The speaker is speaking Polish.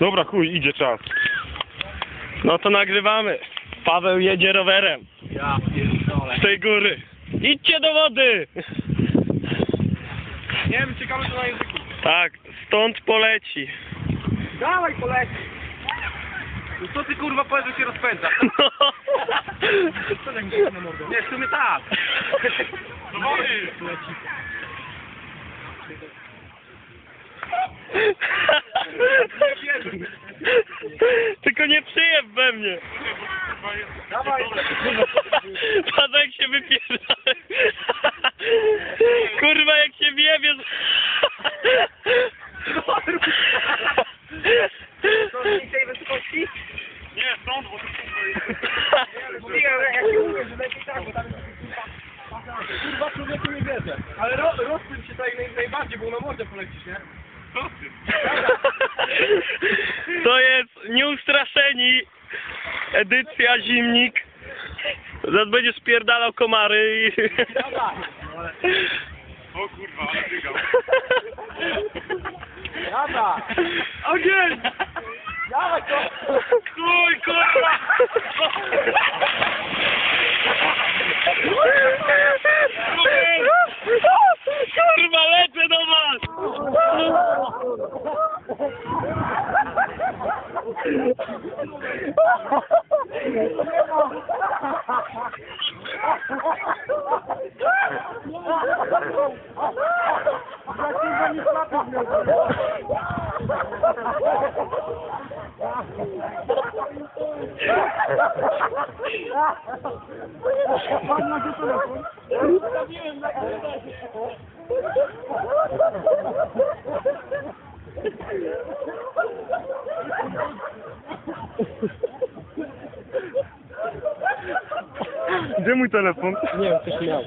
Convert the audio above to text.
Dobra, chuj, idzie czas. No to nagrywamy. Paweł jedzie rowerem Ja pierdolę. z tej góry. Idźcie do wody! Nie wiem, ciekawe co na języku. Tak, stąd poleci. Dawaj poleci. No co ty kurwa powiesz, że się rozpędza? No. Co tak na mordę? Nie, w sumie tak. Do wody. Leci. Tylko nie przyjeb we mnie. Dawaj. Patrz jak się wypierdala. Kurwa jak się wiebie. To z tej wysokości? Nie, stąd, bo to Mówiłem, jak się mówię, że lepiej tak, bo tam jest kurwa człowieku nie wierzę. Ale ro, rozpędź się tutaj naj, najbardziej, bo na mordę polecisz, nie? To jest nieustraszeni edycja zimnik. Zaraz będzie spierdalał komary i... O kurwa, ale. Ogień! Dawaj to! Chuj, kurwa! Kurwa, lecę do was! Pan ma gdzie telefon? Zostawiłem na korytarzu. Gdzie mój telefon?